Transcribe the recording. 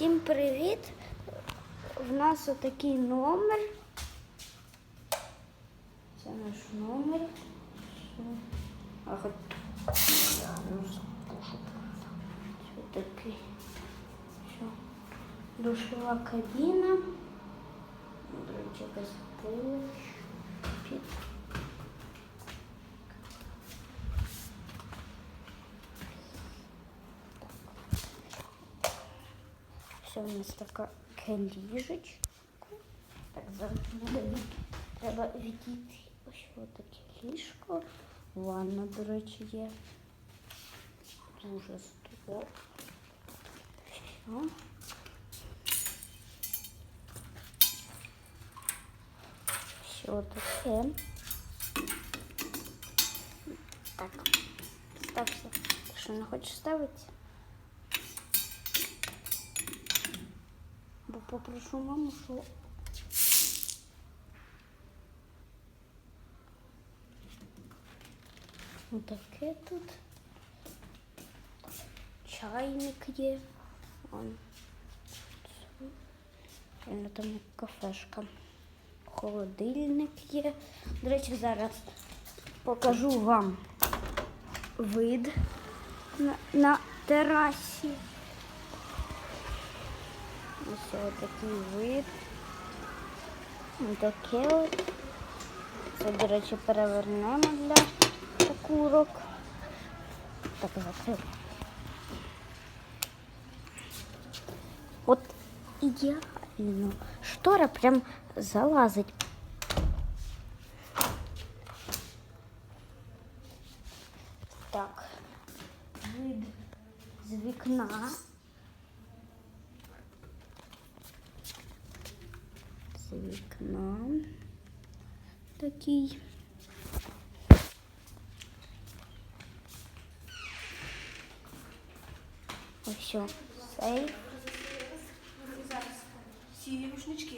Всім привіт! В нас отакий номер. Це наш номер. А хоч ну, запушу. Це такий. Що? Душова кабіна. До речі, без Все у нас така келіжечка. Так, зараз буде. Треба відійти. Ось таке ліжко. Ванна, до речі, є. Дуже здорово. Що? Що таке? Так, стався. Ти що, не хочеш ставити? Бо попрошу маму, що таке тут. Чайник є. Вон. Там кафешка. Холодильник є. До речі, зараз покажу вам вид на, на терасі. Ось ось такий вид. Ось таке от. Це, до речі, перевернемо для окурок. Так, закрив. От ідеально. Штора прям залазить. Так. Вид з вікна. вікна. Такий. Ось сейф. Ці рушнички